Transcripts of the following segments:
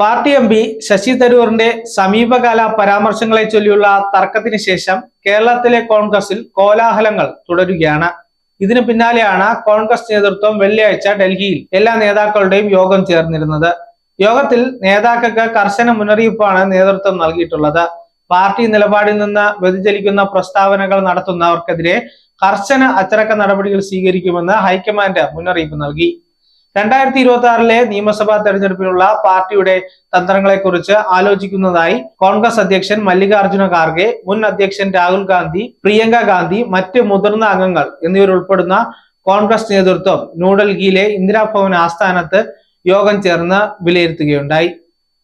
Party M P Shashi തരൂറിന്റെ സമീപകാല പരാമർശങ്ങളെ ചൊല്ലിയുള്ള തർക്കത്തിന് ശേഷം കേരളത്തിലെ കോൺഗ്രസിൽ കോലാഹലങ്ങൾ തുടരുകയാണ്. ഇതിനു പിന്നാലെയാണ് കോൺഗ്രസ് നേതൃത്വം വെള്ളിയാഴ്ച ഡൽഹിയിൽ എല്ലാ നേതാക്കളുടെയും യോഗം ചേർന്നിരുന്നത്. യോഗത്തിൽ നേതാക്കൾക്ക് കർശന മുന്നറിയിപ്പാണ് നേതൃത്വം നൽകിയിട്ടുള്ളത്. പാർട്ടി നിലപാടിൽ നിന്ന് വ്യതിചലിക്കുന്ന പ്രസ്താവനകൾ നടത്തുന്നവർക്കെതിരെ കർശന അച്ചടക്ക നടപടികൾ സ്വീകരിക്കുമെന്ന് ഹൈക്കമാൻഡ് മുന്നറിയിപ്പ് നൽകി. രണ്ടായിരത്തി ഇരുപത്തി ആറിലെ നിയമസഭാ തെരഞ്ഞെടുപ്പിനുള്ള പാർട്ടിയുടെ തന്ത്രങ്ങളെക്കുറിച്ച് ആലോചിക്കുന്നതായി കോൺഗ്രസ് അധ്യക്ഷൻ മല്ലികാർജുന ഖാർഗെ മുൻ അധ്യക്ഷൻ രാഹുൽ ഗാന്ധി പ്രിയങ്ക ഗാന്ധി മറ്റ് മുതിർന്ന അംഗങ്ങൾ എന്നിവരുൾപ്പെടുന്ന കോൺഗ്രസ് നേതൃത്വം ന്യൂഡൽഹിയിലെ ഇന്ദിരാഭവൻ ആസ്ഥാനത്ത് യോഗം ചേർന്ന് വിലയിരുത്തുകയുണ്ടായി.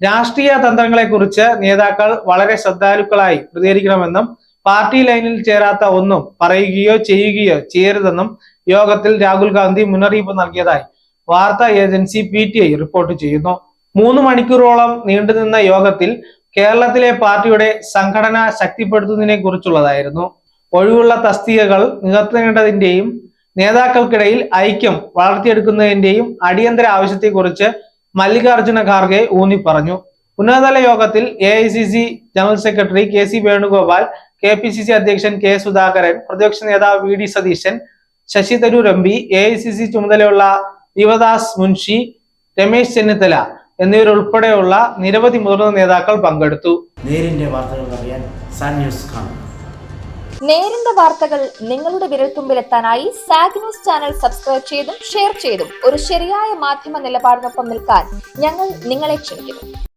രാഷ്ട്രീയ തന്ത്രങ്ങളെക്കുറിച്ച് നേതാക്കൾ വളരെ ശ്രദ്ധാലുക്കളായി പ്രതികരിക്കണമെന്നും പാർട്ടി ലൈനിൽ ചേരാത്ത ഒന്നും പറയുകയോ ചെയ്യുകയോ ചെയ്യരുതെന്നും യോഗത്തിൽ രാഹുൽ ഗാന്ധി മുന്നറിയിപ്പ് നൽകിയതായി വാർത്താ agency P T I report ചെയ്യുന്നു. മൂന്ന് മണിക്കൂറോളം നീണ്ടുനിന്ന യോഗത്തിൽ കേരളത്തിലെ പാർട്ടിയുടെ സംഘടന ശക്തിപ്പെടുത്തുന്നതിനെ കുറിച്ചുള്ളതായിരുന്നു. ഒഴിവുള്ള തസ്തികകൾ നികത്തേണ്ടതിന്റെയും നേതാക്കൾക്കിടയിൽ ഐക്യം വളർത്തിയെടുക്കുന്നതിന്റെയും അടിയന്തര ആവശ്യത്തെക്കുറിച്ച് മല്ലികാർജുന ഖാർഗെ ഊന്നി പറഞ്ഞു ഉന്നതതല യോഗത്തിൽ A I C C general secretary K C Venugopal K P C C അധ്യക്ഷൻ കെ സുധാകരൻ പ്രതിപക്ഷ നേതാവ് V D Satheesan Shashi Tharoor M P A I C C ചുമതലയുള്ള ശിവദാസ് മുൻഷി രമേശ് ചെന്നിത്തല എന്നിവരുൾപ്പെടെയുള്ള നിരവധി മുതിർന്ന നേതാക്കൾ പങ്കെടുത്തു. നേരിന്റെ വാർത്തകൾ അറിയാൻ സാൻ ന്യൂസ് കാണും. നേരിന്റെ വാർത്തകൾ നിങ്ങളുടെ വിരൽത്തുമ്പിലെത്താനായി സാഗ് ന്യൂസ് ചാനൽ സബ്സ്ക്രൈബ് ചെയ്തും ഷെയർ ചെയ്തും ഒരു ശരിയായ മാധ്യമ നിലപാടിനൊപ്പം നിൽക്കാൻ ഞങ്ങൾ നിങ്ങളെ ക്ഷണിക്കുന്നു.